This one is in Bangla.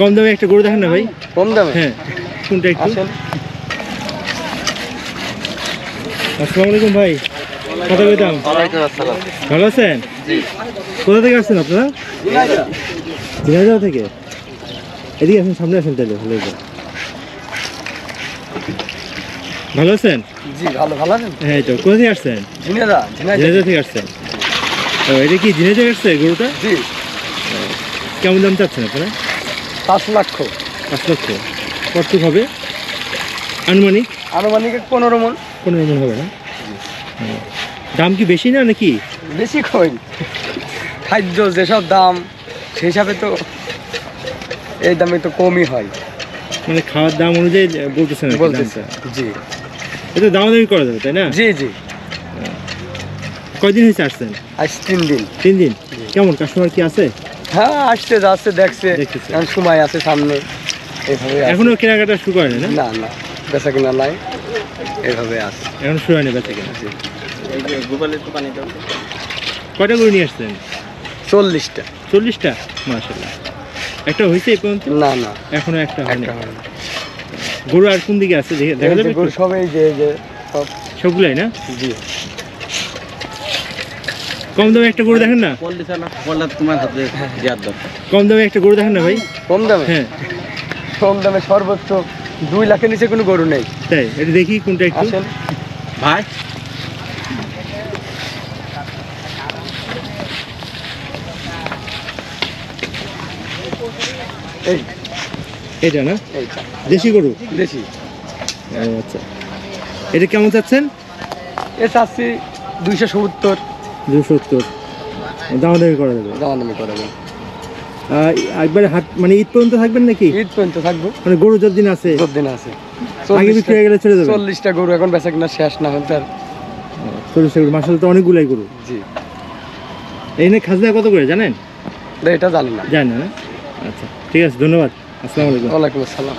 কম দামে একটা গরু দেখেন না ভাই। কম দামে? হ্যাঁ কোনটা একটু। আসসালামু আলাইকুম ভাই কথা আসসালাম। ভালো আছেন? জি। কোথা থেকে আসছেন আপনারা? ঝিনাইদহ থেকে? এদিকে আসেন সামনে আসেন তাহলে ভালো। ভালো আছেন? জি ভালো ভালো আছেন? হ্যাঁ তো কোথা থেকে আসছেন? ঝিনাইদহ থেকে আসছেন। ও এটা কি ঝিনাইদহ আসছে গরুটা? জি। কেমন দাম চাচ্ছেন আপনারা? পাঁচ লক্ষ। পাঁচ লক্ষ। কতটুক হবে? আনুমানিক? আনুমানিক পনেরো মন। পনেরো মন হবে না? দাম কি বেশি না নাকি? বেশি কই? খাদ্য যেসব দাম সেই হিসাবে তো এই দামে তো কমই হয়। মানে খাওয়ার দাম অনুযায়ী বলতেছেন বলতেছে। জি। এটা দামাদামি করা যাবে তাই না? জি জি। কয়দিন হয়েছে আসছেন? আজ তিন দিন। তিন দিন? কেমন? কাস্টমার কি আছে? হ্যাঁ আসছে যাচ্ছে দেখছে। এখন সময় আছে সামনে। এইভাবে। এখনও কেনাকাটা শুরু করেনি না? না না। বেচা কিনা নাই। এইভাবে আছে। এখন শুরু হয়নি বেচা কেনা জি কয়টা গরু নিয়ে আসছেন? চল্লিশটা। চল্লিশটা? মাসাল্লাহ একটা হয়েছে এই পর্যন্ত? না না। এখনও একটা হয়নি। হয়নি। গরু আর কোন দিকে আছে? দেখে- যাবে গরু সব এই যে যে সব। সবগুলাই না? জি। কম দামে একটা গরু দেখেন না? তোমার হাতে কম দামে একটা গরু দেখেন না ভাই? কম দামে? হ্যাঁ। কম দামে সর্বোচ্চ দুই লাখের নিচে কোনো গরু নেই। তাই এটা দেখি কোনটা একটু। ভাই? এই। এটা না? দেশি গরু? দেশি। আচ্ছা। এটা কেমন চাচ্ছেন? এ চাচ্ছি দুইশো সত্তর। দুশো সত্তর। দামাদামি করা যাবে। দামাদামি করাবেন আহ, একবারে হাট মানে ঈদ পর্যন্ত থাকবেন নাকি? ঈদ পর্যন্ত থাকব। মানে গরু যতদিন আছে যতদিন আছে। আগে বিক্রি হয়ে গেলে চলে যাবে চল্লিশটা গরু এখন বেচা কিনা শেষ না হলে তার চল্লিশ গরু মাসাল তো অনেকগুলাই গরু। জি। এই নিয়ে খাজনা কত করে জানেন? এটা জানি না। জানেন না? আচ্ছা ঠিক আছে ধন্যবাদ। আসসালামু আলাইকুম। ওয়ালাইকুম আসসালাম।